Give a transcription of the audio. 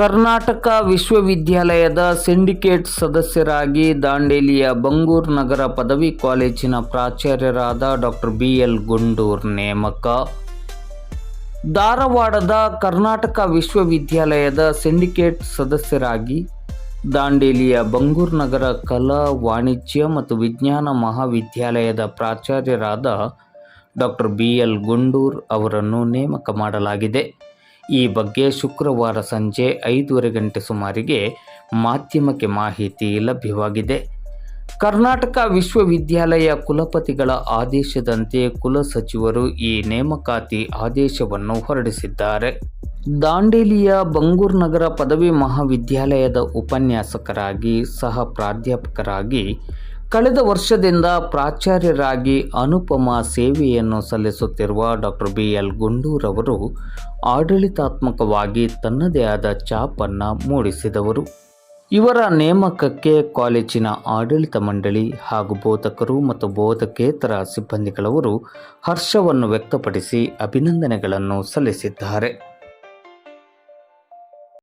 ಕರ್ನಾಟಕ ವಿಶ್ವವಿದ್ಯಾಲಯದ ಸಿಂಡಿಕೇಟ್ ಸದಸ್ಯರಾಗಿ ದಾಂಡೇಲಿಯ ಬಂಗೂರ್ ನಗರ ಪದವಿ ಕಾಲೇಜಿನ ಪ್ರಾಚಾರ್ಯರಾದ ಡಾಕ್ಟರ್ ಬಿ ಎಲ್ ಗುಂಡೂರ್ ನೇಮಕ. ಧಾರವಾಡದ ಕರ್ನಾಟಕ ವಿಶ್ವವಿದ್ಯಾಲಯದ ಸಿಂಡಿಕೇಟ್ ಸದಸ್ಯರಾಗಿ ದಾಂಡೇಲಿಯ ಬಂಗೂರ್ ನಗರ ಕಲಾ ವಾಣಿಜ್ಯ ಮತ್ತು ವಿಜ್ಞಾನ ಮಹಾವಿದ್ಯಾಲಯದ ಪ್ರಾಚಾರ್ಯರಾದ ಡಾಕ್ಟರ್ ಬಿ ಎಲ್ ಗುಂಡೂರ್ ಅವರನ್ನು ನೇಮಕ ಮಾಡಲಾಗಿದೆ. ಈ ಬಗ್ಗೆ ಶುಕ್ರವಾರ ಸಂಜೆ ಐದೂವರೆ ಗಂಟೆ ಸುಮಾರಿಗೆ ಮಾಧ್ಯಮಕ್ಕೆ ಮಾಹಿತಿ ಲಭ್ಯವಾಗಿದೆ. ಕರ್ನಾಟಕ ವಿಶ್ವವಿದ್ಯಾಲಯ ಕುಲಪತಿಗಳ ಆದೇಶದಂತೆ ಕುಲಸಚಿವರು ಈ ನೇಮಕಾತಿ ಆದೇಶವನ್ನು ಹೊರಡಿಸಿದ್ದಾರೆ. ದಾಂಡೇಲಿಯ ಬಂಗೂರ್ ನಗರ ಪದವಿ ಮಹಾವಿದ್ಯಾಲಯದ ಉಪನ್ಯಾಸಕರಾಗಿ ಸಹ ಪ್ರಾಧ್ಯಾಪಕರಾಗಿ ಕಳೆದ ವರ್ಷದಿಂದ ಪ್ರಾಚಾರ್ಯರಾಗಿ ಅನುಪಮ ಸೇವೆಯನ್ನು ಸಲ್ಲಿಸುತ್ತಿರುವ ಡಾಕ್ಟರ್ ಬಿ ಎಲ್ ಗುಂಡೂರವರು ಆಡಳಿತಾತ್ಮಕವಾಗಿ ತನ್ನದೇ ಆದ ಛಾಪನ್ನು ಮೂಡಿಸಿದವರು. ಇವರ ನೇಮಕಕ್ಕೆ ಕಾಲೇಜಿನ ಆಡಳಿತ ಮಂಡಳಿ ಹಾಗೂ ಬೋಧಕರು ಮತ್ತು ಬೋಧಕೇತರ ಸಿಬ್ಬಂದಿಗಳವರು ಹರ್ಷವನ್ನು ವ್ಯಕ್ತಪಡಿಸಿ ಅಭಿನಂದನೆಗಳನ್ನು ಸಲ್ಲಿಸಿದ್ದಾರೆ.